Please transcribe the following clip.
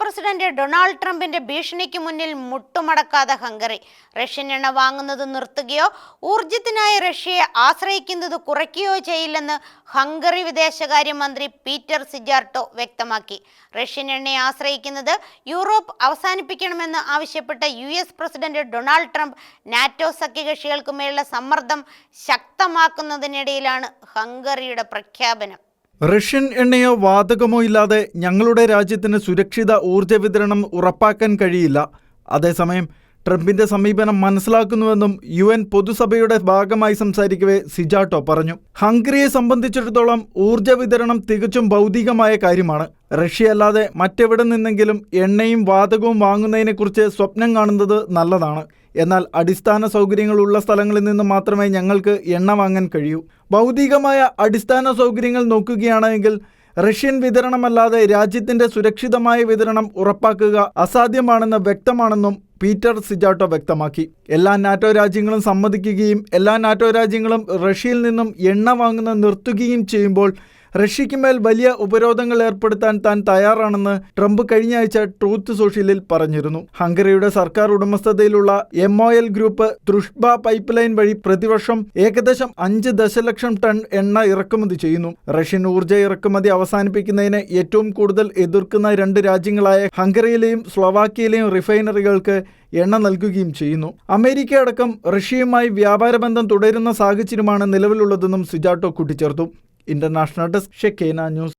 President Donald ട്രംപിന്റെ ഭീഷണിക്ക് മുന്നിൽ മുട്ടുമടക്കാതെ Hungary. Russian എണ്ണ വാങ്ങുന്നത് നിർത്തുകയോ ഊർജത്തിനായി റഷ്യയെ ആശ്രയിക്കുന്നത് കുറയ്ക്കുകയോ ചെയ്യില്ലെന്ന് ഹംഗറി വിദേശകാര്യമന്ത്രി പീറ്റർ സിജാർട്ടോ വ്യക്തമാക്കി. റഷ്യൻ എണ്ണയെ ആശ്രയിക്കുന്നത് യൂറോപ്പ് അവസാനിപ്പിക്കണമെന്ന് ആവശ്യപ്പെട്ട U S president Donald Trump NATO സഖ്യകക്ഷികൾക്കുമേലുള്ള സമ്മർദ്ദം ശക്തമാക്കുന്നതിനിടയിലാണ് ഹംഗറിയുടെ പ്രഖ്യാപനം. റഷ്യൻ എണ്ണയോ വാതകമോ ഇല്ലാതെ ഞങ്ങളുടെ രാജ്യത്തിന് സുരക്ഷിത ഊർജ വിതരണം ഉറപ്പാക്കാൻ കഴിയില്ല. അതേസമയം ട്രംപിന്റെ സമീപനം മനസ്സിലാക്കുന്നുവെന്നും യു എൻ പൊതുസഭയുടെ ഭാഗമായി സംസാരിക്കവേ സിജാട്ടോ പറഞ്ഞു. ഹംഗറിയെ സംബന്ധിച്ചിടത്തോളം ഊർജ വിതരണം തികച്ചും ഭൗതികമായ കാര്യമാണ്. റഷ്യ അല്ലാതെ മറ്റെവിടെ നിന്നെങ്കിലും എണ്ണയും വാതകവും വാങ്ങുന്നതിനെക്കുറിച്ച് സ്വപ്നം കാണുന്നത് നല്ലതാണ്. എന്നാൽ അടിസ്ഥാന സൗകര്യങ്ങളുള്ള സ്ഥലങ്ങളിൽ നിന്ന് മാത്രമേ ഞങ്ങൾക്ക് എണ്ണ വാങ്ങാൻ കഴിയൂ. ഭൗതികമായ അടിസ്ഥാന സൗകര്യങ്ങൾ നോക്കുകയാണെങ്കിൽ റഷ്യൻ വിതരണമല്ലാതെ രാജ്യത്തിന്റെ സുരക്ഷിതമായ വിതരണം ഉറപ്പാക്കുക അസാധ്യമാണെന്ന് വ്യക്തമാണെന്നും പീറ്റർ സിജാട്ടോ വ്യക്തമാക്കി. എല്ലാ നാറ്റോ രാജ്യങ്ങളും സമ്മതിക്കുകയും എല്ലാ നാറ്റോ രാജ്യങ്ങളും റഷ്യയിൽ നിന്നും എണ്ണ വാങ്ങുന്നത് നിർത്തുകയും ചെയ്യുമ്പോൾ റഷ്യയ്ക്ക് മേൽ വലിയ ഉപരോധങ്ങൾ ഏർപ്പെടുത്താൻ താൻ തയ്യാറാണെന്ന് ട്രംപ് കഴിഞ്ഞ ആഴ്ച ട്രൂത്ത് സോഷ്യലിൽ പറഞ്ഞിരുന്നു. ഹംഗറിയുടെ സർക്കാർ ഉടമസ്ഥതയിലുള്ള M O L group Druzhba pipeline വഴി പ്രതിവർഷം ഏകദേശം അഞ്ച് ദശലക്ഷം ടൺ എണ്ണ ഇറക്കുമതി ചെയ്യുന്നു. റഷ്യൻ ഊർജ ഇറക്കുമതി അവസാനിപ്പിക്കുന്നതിന് ഏറ്റവും കൂടുതൽ എതിർക്കുന്ന രണ്ട് രാജ്യങ്ങളായ ഹംഗറിയിലെയും സ്ലൊവാക്യയിലെയും റിഫൈനറികൾക്ക് എണ്ണ നൽകുകയും ചെയ്യുന്നു. അമേരിക്ക അടക്കം റഷ്യയുമായി വ്യാപാര ബന്ധം തുടരുന്ന സാഹചര്യമാണ് നിലവിലുള്ളതെന്നും സിജാട്ടോ കൂട്ടിച്ചേർത്തു. ഇന്റർനാഷണൽ ഡെസ്ക് ഷെക്കേന ന്യൂസ്.